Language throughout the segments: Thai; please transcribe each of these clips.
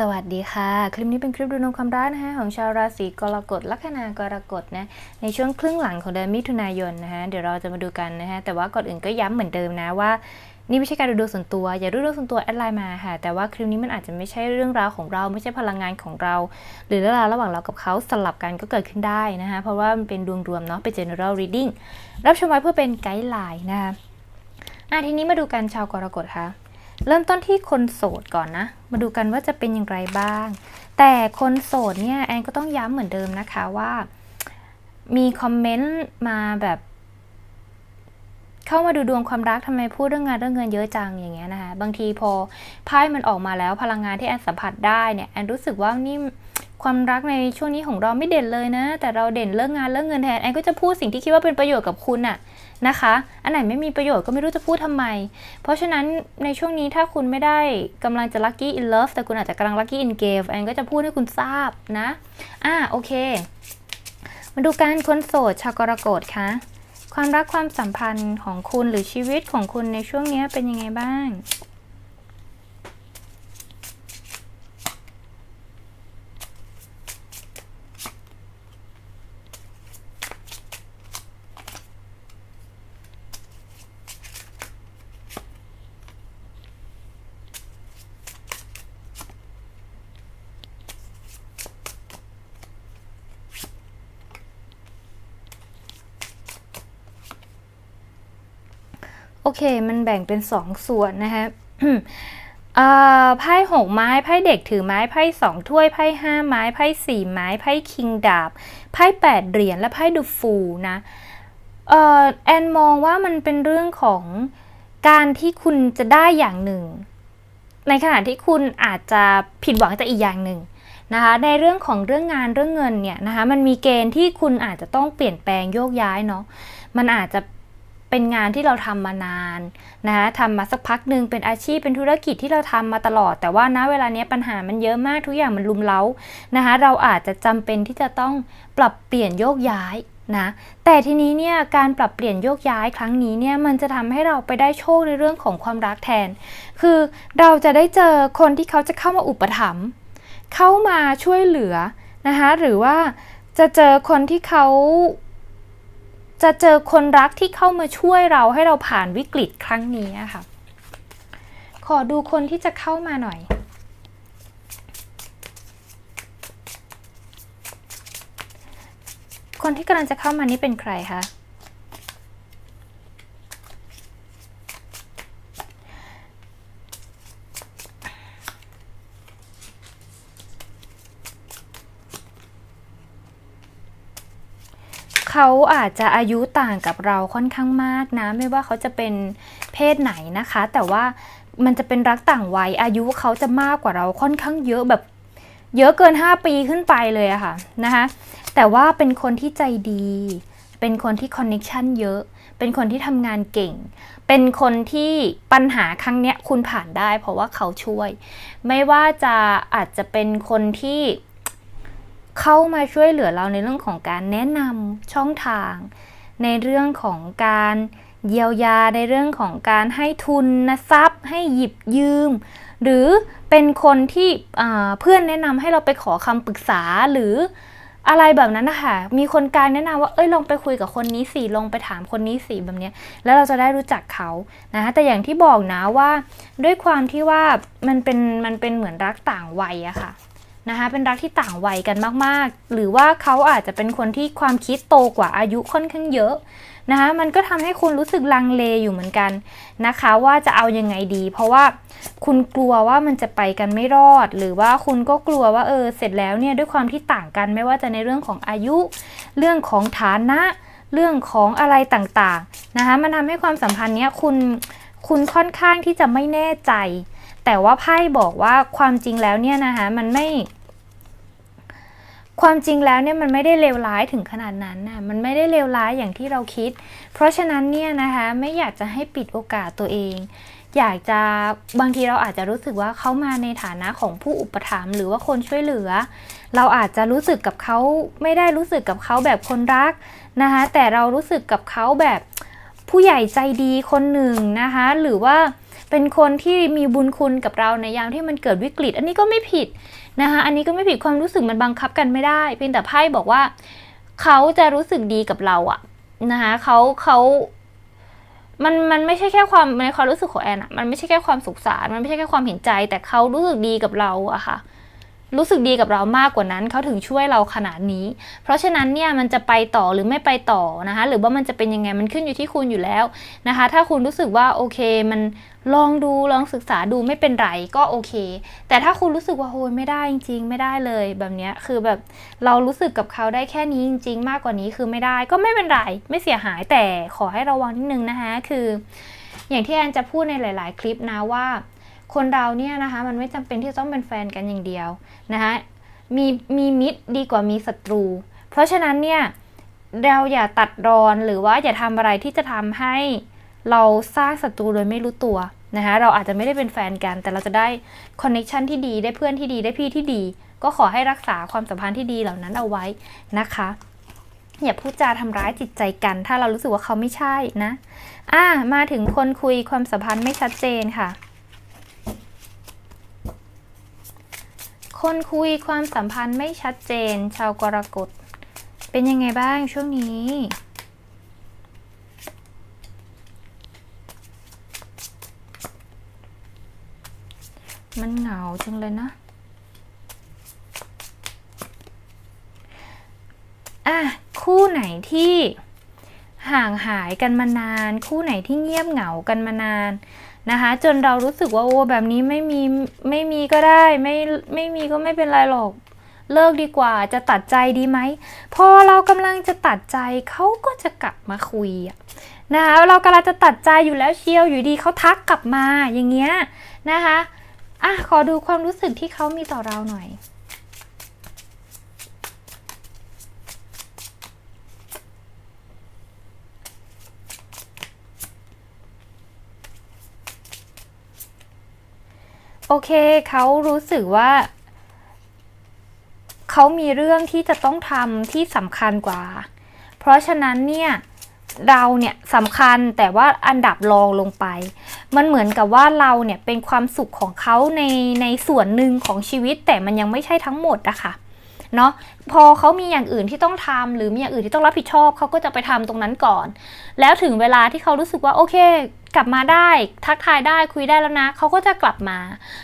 สวัสดีค่ะ คลิปนี้เป็นคลิปดูดวงความรักนะคะของชาวราศีกรกฎลัคนากรกฎนะในช่วงครึ่งหลังของเดือนมิถุนายนนะคะเดี๋ยวเราจะมาดูกันนะคะแต่ว่าก่อนอื่นก็ย้ำเหมือนเดิมนะว่านี่ไม่ใช่การดูดวงส่วนตัว อย่าดูดวงส่วนตัวแอดไลน์มาค่ะ แต่ว่าคลิปนี้มันอาจจะไม่ใช่เรื่องราวของเราไม่ใช่พลังงานของเรา หรือเรื่องราวระหว่างเรากับเขาสลับกันก็เกิดขึ้นได้นะคะเพราะว่ามันเป็นดวงรวมเนาะเป็น general reading รับชมไว้เพื่อเป็นไกด์ไลน์นะคะอะทีนี้มาดูกันชาวกรกฎค่ะ เริ่มต้นที่คนโสดก่อนนะ มาดูกันว่าจะเป็นอย่างไรบ้าง แต่คนโสดเนี่ยแอนก็ต้องย้ำเหมือนเดิมนะคะว่า มีคอมเมนต์มาแบบ เข้ามาดูดวงความรักทำไมพูดเรื่องงานเรื่องเงินเยอะจังอย่างเงี้ยนะคะบางทีพอไพ่มันออกมาแล้วพลังงานที่แอนสัมผัสได้เนี่ยแอนรู้สึกว่านี่ความรักในช่วงนี้ของเราไม่เด่นเลยนะ แต่เราเด่นเรื่องงานเรื่องเงินแทนแอนก็จะพูดสิ่งที่คิดว่าเป็นประโยชน์กับคุณอะนะคะ อันไหนไม่มีประโยชน์ก็ไม่รู้จะพูดทำไม เพราะฉะนั้นในช่วงนี้ถ้าคุณไม่ได้กำลังจะ lucky in love แต่คุณอาจจะกำลัง lucky in game แอนก็จะพูดให้คุณทราบนะ อ่าโอเค มาดูการคนโสดชาวกรกฎคะ ความรักความสัมพันธ์ของคุณหรือชีวิตของคุณในช่วงนี้เป็นยังไงบ้าง โอเค มันแบ่งเป็นสองส่วนนะคะไพ่หกไม้ไพ่เด็กถือไม้ไพ่สองถ้วยไพ่ห้าไม้ไพ่สี่ไม้ไพ่คิงดาบไพ่แปดเหรียญและไพ่ดูฟูนะออแอนมองว่ามันเป็นเรื่องของการที่คุณจะได้อย่างหนึ่ง ในขณะที่คุณอาจจะผิดหวังจากอีกอย่างหนึ่งนะคะในเรื่องของเรื่องงานเรื่องเงินเนี่ยนะคะมันมีเกณฑ์ที่คุณอาจจะต้องเปลี่ยนแปลงโยกย้ายเนาะมันอาจจะ เป็นงานที่เราทำมานานนะคะทำมาสักพักหนึ่งเป็นอาชีพเป็นธุรกิจที่เราทำมาตลอด แต่ว่าณเวลานี้ปัญหามันเยอะมากทุกอย่างมันลุมเล้านะคะเราอาจจะจำเป็นที่จะต้องปรับเปลี่ยนโยกย้ายนะแต่ทีนี้เนี่ยการปรับเปลี่ยนโยกย้ายครั้งนี้เนี่ยมันจะทำให้เราไปได้โชคในเรื่องของความรักแทน คือเราจะได้เจอคนที่เขาจะเข้ามาอุปถัมภ์เข้ามาช่วยเหลือนะคะหรือว่าจะเจอคนที่เขา จะเจอคนรักที่เข้ามาช่วยเราให้เราผ่านวิกฤตครั้งนี้นะค่ะขอดูคนที่จะเข้ามาหน่อย คนที่กำลังจะเข้ามานี่เป็นใครคะ เขาอาจจะอายุต่างกับเราค่อนข้างมากนะ ไม่ว่าเขาจะเป็นเพศไหนนะคะ แต่ว่ามันจะเป็นรักต่างวัยอายุเขาจะมากกว่าเราค่อนข้างเยอะแบบเยอะเกิน 5 ปีขึ้นไปเลยอะค่ะนะคะแต่ว่าเป็นคนที่ใจดี เป็นคนที่คอนเน็ชันเยอะ เป็นคนที่ทำงานเก่ง เป็นคนที่ปัญหาครั้งเนี้ยคุณผ่านได้ เพราะว่าเขาช่วย ไม่ว่าจะอาจจะเป็นคนที่ เข้ามาช่วยเหลือเราในเรื่องของการแนะนำช่องทาง ในเรื่องของการเยียวยาในเรื่องของการให้ทุนนะทรัพย์ ให้หยิบยืม หรือเป็นคนที่เพื่อนแนะนำให้เราไปขอคำปรึกษาหรืออะไรแบบนั้นนะคะมีคนกลางแนะนำว่า เอ้ย ลองไปคุยกับคนนี้สิ ลองไปถามคนนี้สิแบบเนี้ยแล้วเราจะได้รู้จักเขา นะคะแต่อย่างที่บอกนะว่า ด้วยความที่ว่ามันเป็น มันเป็นเหมือนรักต่างวัยอะค่ะ นะคะเป็นรักที่ต่างวัยกันมากๆ หรือว่าเขาอาจจะเป็นคนที่ความคิดโตกว่าอายุค่อนข้างเยอะนะคะมันก็ทำให้คุณรู้สึกลังเลอยู่เหมือนกันนะคะ ว่าจะเอายังไงดี เพราะว่าคุณกลัวว่ามันจะไปกันไม่รอด หรือว่าคุณก็กลัวว่าเออเสร็จแล้วเนี่ยด้วยความที่ต่างกันไม่ว่าจะในเรื่องของอายุ เรื่องของฐานะ เรื่องของอะไรต่างๆนะคะมันทำให้ความสัมพันธ์เนี้ยคุณคุณค่อนข้างที่จะไม่แน่ใจ แต่ว่าไพ่บอกว่าความจริงแล้วเนี่ยนะคะมันไม่ ความจริงแล้วเนี่ยมันไม่ได้เลวร้ายถึงขนาดนั้นน่ะมันไม่ได้เลวร้ายอย่างที่เราคิด เพราะฉะนั้นเนี่ยนะคะไม่อยากจะให้ปิดโอกาสตัวเอง อยากจะบางทีเราอาจจะรู้สึกว่าเขามาในฐานะของผู้อุปถัมภ์หรือว่าคนช่วยเหลือ เราอาจจะรู้สึกกับเขาไม่ได้รู้สึกกับเขาแบบคนรักนะคะแต่เรารู้สึกกับเขาแบบผู้ใหญ่ใจดีคนหนึ่งนะคะหรือว่าเป็นคนที่มีบุญคุณกับเราในยามที่มันเกิดวิกฤต อันนี้ก็ไม่ผิด นะคะอันนี้ก็ไม่ผิดความรู้สึกมันบังคับกันไม่ได้ เพียงแต่ไพ่บอกว่า เขาจะรู้สึกดีกับเราอะนะคะเขาเขามันมันไม่ใช่แค่ความในความรู้สึกของแอนอะมันไม่ใช่แค่ความสงสารมันไม่ใช่แค่ความเห็นใจ แต่เขารู้สึกดีกับเราอะค่ะ รู้สึกดีกับเรามากกว่านั้นเขาถึงช่วยเราขนาดนี้ เพราะฉะนั้นเนี่ยมันจะไปต่อหรือไม่ไปต่อนะคะ หรือว่ามันจะเป็นยังไงมันขึ้นอยู่ที่คุณอยู่แล้วนะคะ ถ้าคุณรู้สึกว่าโอเคมันลองดูลองศึกษาดูไม่เป็นไรก็โอเค แต่ถ้าคุณรู้สึกว่าโอ้ยไม่ได้จริง ๆ ไม่ได้เลยแบบเนี้ยคือแบบเรารู้สึกกับเขาได้แค่นี้จริง ๆ มากกว่านี้คือไม่ได้ก็ไม่เป็นไรไม่เสียหายแต่ขอให้ระวังนิดนึงนะคะคือ อย่างที่แอนจะพูดในหลาย ๆ คลิปนะว่า คนเราเนี่ยนะคะมันไม่จำเป็นที่ต้องเป็นแฟนกันอย่างเดียวนะคะมีมีมิตรดีกว่ามีศัตรู เพราะฉะนั้นเนี่ยเราอย่าตัดรอนหรือว่าอย่าทำอะไรที่จะทำให้เราสร้างศัตรูโดยไม่รู้ตัวนะคะเราอาจจะไม่ได้เป็นแฟนกัน แต่เราจะได้คอนเน็ชันที่ดีได้เพื่อนที่ดีได้พี่ที่ดี ก็ขอให้รักษาความสัมพันธ์ที่ดีเหล่านั้นเอาไว้นะคะอย่าพูดจาทำร้ายจิตใจกัน ถ้าเรารู้สึกว่าเขาไม่ใช่นะ อ่า มาถึงคนคุยความสัมพันธ์ไม่ชัดเจนค่ะ คนคุยความสัมพันธ์ไม่ชัดเจน ชาวกรกฎเป็นยังไงบ้างช่วงนี้ มันเหงาจังเลยนะอะคู่ไหนที่ห่างหายกันมานาน คู่ไหนที่เงียบเหงากันมานาน นะคะ จนเรารู้สึกว่าโอ้แบบนี้ไม่มีไม่มีก็ได้ไม่ไม่มีก็ไม่เป็นไรหรอก เลิกดีกว่าจะตัดใจดีไหมพอเรากำลังจะตัดใจเขาก็จะกลับมาคุยนะคะเรากำลังจะตัดใจอยู่แล้วเชียวอยู่ดีเขาทักกลับมาอย่างเงี้ยนะคะอะขอดูความรู้สึกที่เขามีต่อเราหน่อย โอเคเขารู้สึกว่า เขามีเรื่องที่จะต้องทำที่สำคัญกว่า เพราะฉะนั้นเนี่ยเราเนี่ยสำคัญแต่ว่าอันดับรองลงไป มันเหมือนกับว่าเราเนี่ยเป็นความสุขของเขาในในส่วนหนึ่งของชีวิต แต่มันยังไม่ใช่ทั้งหมดอะคะเนาะพอเขามีอย่างอื่นที่ต้องทำหรือมีอย่างอื่นที่ต้องรับผิดชอบเขาก็จะไปทำตรงนั้นก่อน แล้วถึงเวลาที่เขารู้สึกว่าโอเค กลับมาได้ทักทายได้คุยได้แล้วนะเขาก็จะกลับมา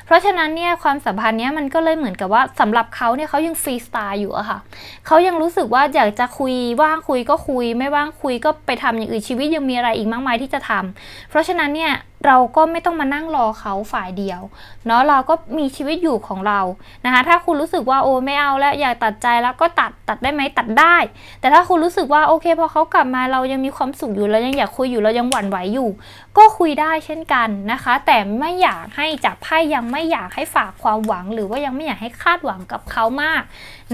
เพราะฉะนั้นเนี่ยความสัมพันธ์เนี้ยมันก็เลยเหมือนกับว่าสำหรับเขาเนี่ยเขายังฟรีสไตล์อยู่อะค่ะเขายังรู้สึกว่าอยากจะคุยว่างคุยก็คุย ไม่ว่างคุยก็ไปทำอย่างอื่นชีวิตยังมีอะไรอีกมากมายที่จะทำเพราะฉะนั้นเนี่ย เราก็ไม่ต้องมานั่งรอเขาฝ่ายเดียวเนาะเราก็มีชีวิตอยู่ของเรานะคะถ้าคุณรู้สึกว่าโอ้ไม่เอาแล้วอยากตัดใจแล้วก็ตัดตัดได้ไหมตัดได้ แต่ถ้าคุณรู้สึกว่าโอเคพอเขากลับมาเรายังมีความสุขอยู่เรายังอยากคุยอยู่เรายังหวั่นไหวอยู่ ก็คุยได้เช่นกันนะคะ แต่ไม่อยากให้จากไพ่ยังไม่อยากให้ฝากความหวัง หรือว่ายังไม่อยากให้คาดหวังกับเขามาก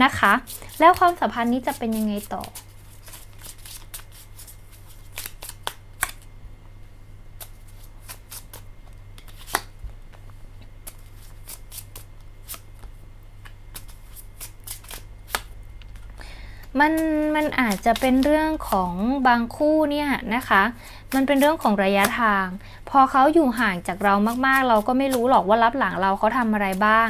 นะคะ แล้วความสัมพันธ์นี้จะเป็นยังไงต่อ มันมันอาจจะเป็นเรื่องของบางคู่เนี่ยนะคะ มันเป็นเรื่องของระยะทาง พอเขาอยู่ห่างจากเรามากๆ เราก็ไม่รู้หรอกว่ารับหลังเราเขาทำอะไรบ้าง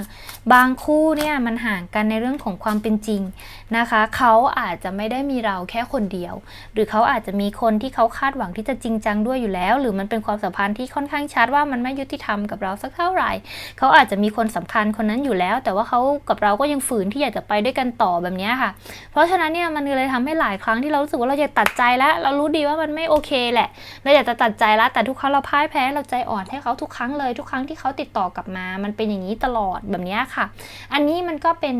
บางคู่เนี่ยมันห่างกันในเรื่องของความเป็นจริง นะคะ เขาอาจจะไม่ได้มีเราแค่คนเดียว หรือเขาอาจจะมีคนที่เขาคาดหวังที่จะจริงจังด้วยอยู่แล้ว หรือมันเป็นความสัมพันธ์ที่ค่อนข้างชัดว่ามันไม่ยุติธรรมกับเราสักเท่าไหร่ เขาอาจจะมีคนสำคัญคนนั้นอยู่แล้ว แต่ว่าเขากับเราก็ยังฝืนที่อยากจะไปด้วยกันต่อแบบนี้ค่ะ เพราะฉะนั้นเนี่ยมันเลยทำให้หลายครั้งที่เรารู้สึกว่าเราอยากตัดใจแล้ว เรารู้ดีว่ามันไม่โอเคแหละเราอยากจะตัดใจแล้วแต่ทุกครั้งเราพ่ายแพ้เราใจอ่อนให้เขาทุกครั้งเลย ทุกครั้งที่เขาติดต่อกลับมา มันเป็นอย่างนี้ตลอดแบบนี้ค่ะ อันนี้มันก็เป็น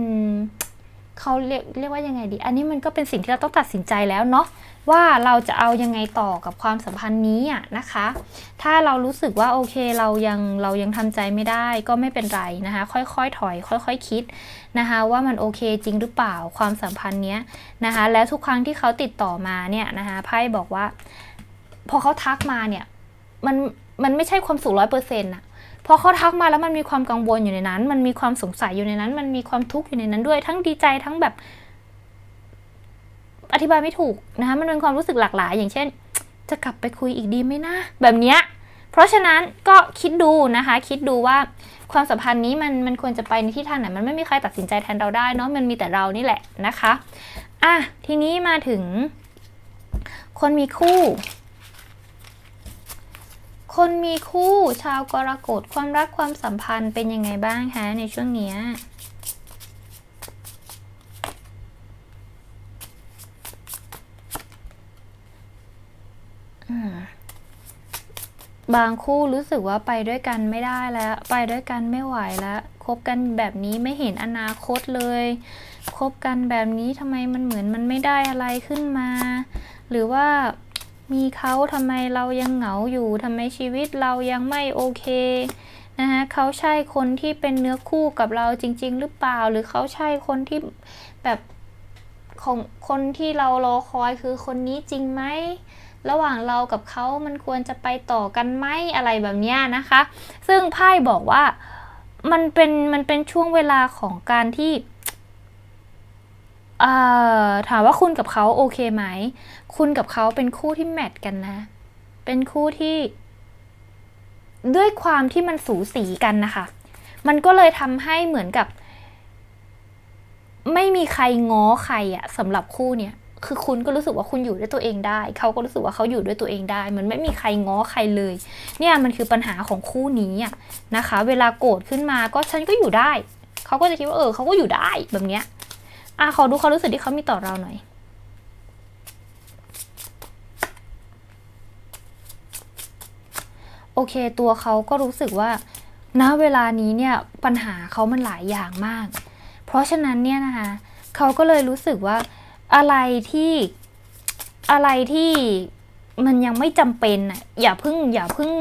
เขาเรียกเรียกว่ายังไงดี อันนี้มันก็เป็นสิ่งที่เราต้องตัดสินใจแล้วเนาะว่าเราจะเอายังไงต่อกับความสัมพันธ์นี้อะนะคะ ถ้าเรารู้สึกว่าโอเคเรายังเรายังทำใจไม่ได้ก็ไม่เป็นไรนะคะ ค่อยๆถอย ค่อยๆคคิดนะคะว่ามันโอเคจริงหรือเปล่าความสัมพันธ์เนี้ยนะคะแล้วทุกครั้งที่เขาติดต่อมาเนี่ยนะคะไพ่บอกว่า พอเขาทักมาเนี่ยมันมันไม่ใช่ความสุขร้อยเปอร์เซ็นต์อะ พอเขาทักมาแล้วมันมีความกังวลอยู่ในนั้น มันมีความสงสัยอยู่ในนั้น มันมีความทุกข์อยู่ในนั้นด้วย ทั้งดีใจทั้งแบบ อธิบายไม่ถูกนะคะ มันเป็นความรู้สึกหลากหลาย อย่างเช่น จะกลับไปคุยอีกดีไหมนะ แบบเนี้ย เพราะฉะนั้นก็คิดดูนะคะ คิดดูว่าความสัมพันธ์นี้มันมันควรจะไปในทิศทางไหน มันไม่มีใครตัดสินใจแทนเราได้เนาะ มันมีแต่เรานี่แหละนะคะ อะ ทีนี้มาถึงคนมีคู่ คนมีคู่ชาวกรกฎความรักความสัมพันธ์เป็นยังไงบ้างคะในช่วงเนี้ยบางคู่รู้สึกว่าไปด้วยกันไม่ได้แล้ว ไปด้วยกันไม่ไหวแล้วคบกันแบบนี้ไม่เห็นอนาคตเลยคบกันแบบนี้ทำไมมันเหมือนมันไม่ได้อะไรขึ้นมา หรือว่า มีเขาทำไมเรายังเหงาอยู่ทำไมชีวิตเรายังไม่โอเคนะคะเขาใช่คนที่เป็นเนื้อคู่กับเราจริง ๆ หรือเปล่า หรือเขาใช่คนที่แบบของคนที่เรารอคอยคือคนนี้จริงไหมระหว่างเรากับเขามันควรจะไปต่อกันไหมอะไรแบบนี้นะคะ ซึ่งไพ่บอกว่ามันเป็นมันเป็นช่วงเวลาของการที่ ถามว่าคุณกับเขาโอเคไหม คุณกับเขาเป็นคู่ที่แมทกันนะ เป็นคู่ที่ ด้วยความที่มันสูสีกันนะคะ มันก็เลยทำให้เหมือนกับ ไม่มีใครง้อใครอะสำหรับคู่เนี้ยคือคุณก็รู้สึกว่าคุณอยู่ด้วยตัวเองได้ เขาก็รู้สึกว่าเขาอยู่ด้วยตัวเองได้ มันไม่มีใครง้อใครเลย เนี่ยมันคือปัญหาของคู่นี้อะนะคะ เวลาโกรธขึ้นมาก็ฉันก็อยู่ได้ เขาก็จะคิดว่าเออเขาก็อยู่ได้แบบเนี้ย อะขอดูความรู้สึกที่เขามีต่อเราหน่อยโอเค ตัวเขาก็รู้สึกว่าณเวลานี้เนี่ยปัญหาเขามันหลายอย่างมาก เพราะฉะนั้นเนี่ยนะคะเขาก็เลยรู้สึกว่าอะไรที่อะไรที่มันยังไม่จำเป็นอะอย่าพึ่งอย่าพึ่ง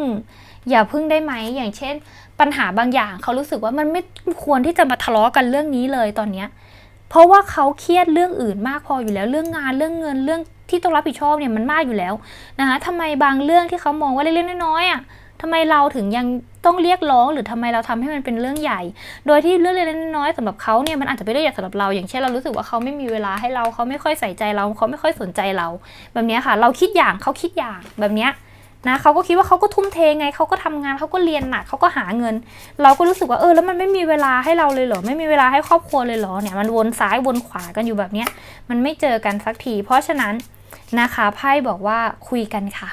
อย่าพึ่งได้ไหมอย่างเช่น ปัญหาบางอย่างเขารู้สึกว่ามันไม่ควรที่จะมาทะเลาะกันเรื่องนี้เลยตอนเนี้ย เพราะว่าเขาเครียดเรื่องอื่นมากพออยู่แล้วเรื่องงานเรื่องเงินเรื่องที่ต้องรับผิดชอบเนี่ยมันมากอยู่แล้วนะคะทำไมบางเรื่องที่เขามองว่าเล็กๆน้อยๆอะทำไมเราถึงยังต้องเรียกร้องหรือทำไมเราทำให้มันเป็นเรื่องใหญ่ โดยที่เรื่องเล็กๆน้อยๆสำหรับเขาเนี่ยมันอาจจะเป็นเรื่องใหญ่สำหรับเรา อย่างเช่นเรารู้สึกว่าเขาไม่มีเวลาให้เราเขาไม่ค่อยใส่ใจเราเขาไม่ค่อยสนใจเรา แบบนี้ค่ะ เราคิดอย่างเขาคิดอย่างแบบนี้ นะเขาก็คิดว่าเขาก็ทุ่มเทไงเขาก็ทำงานเขาก็เรียนหนักเขาก็หาเงิน เราก็รู้สึกว่าเออแล้วมันไม่มีเวลาให้เราเลยเหรอไม่มีเวลาให้ครอบครัวเลยเหรอเนี่ยมันวนซ้ายวนขวากันอยู่แบบเนี้ยมันไม่เจอกันสักทีเพราะฉะนั้นนะคะไพ่บอกว่าคุยกันค่ะ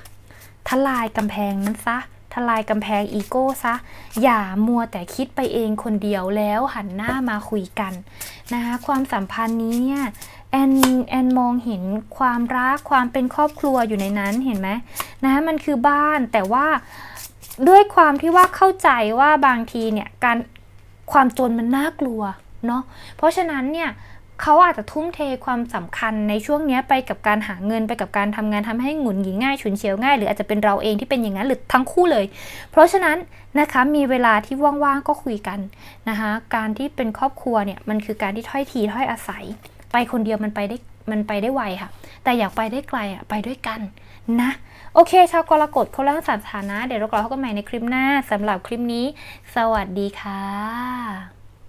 ทลายกำแพงนั้นซะ ทลายกำแพงอีโก้ซะ อย่ามัวแต่คิดไปเองคนเดียวแล้วหันหน้ามาคุยกันนะคะความสัมพันธ์นี้เนี่ยแอนแอนมองเห็นความรักความเป็นครอบครัวอยู่ในนั้นเห็นไหมนะมันคือบ้านแต่ว่าด้วยความที่ว่าเข้าใจว่าบางทีเนี่ยการความจนมันน่ากลัวเนาะเพราะฉะนั้นเนี่ย เขาอาจจะทุ่มเทความสำคัญในช่วงนี้ไปกับการหาเงินไปกับการทำงานทำให้หงุดหงิดง่ายฉุนเฉียวง่าย หรืออาจจะเป็นเราเองที่เป็นอย่างนั้นหรือทั้งคู่เลย เพราะฉะนั้นนะคะมีเวลาที่ว่างๆก็คุยกันนะคะการที่เป็นครอบครัวเนี่ยมันคือการที่ถ้อยทีถ้อยอาศัย ไปคนเดียวมันไปได้มันไปได้ไวค่ะ แต่อยากไปได้ไกลอะไปด้วยกันนะโอเค ชาวกรกฎคนละสถานะ เดี๋ยวเรากลับพบกันใหม่ในคลิปหน้าสำหรับคลิปนี้ สวัสดีค่ะ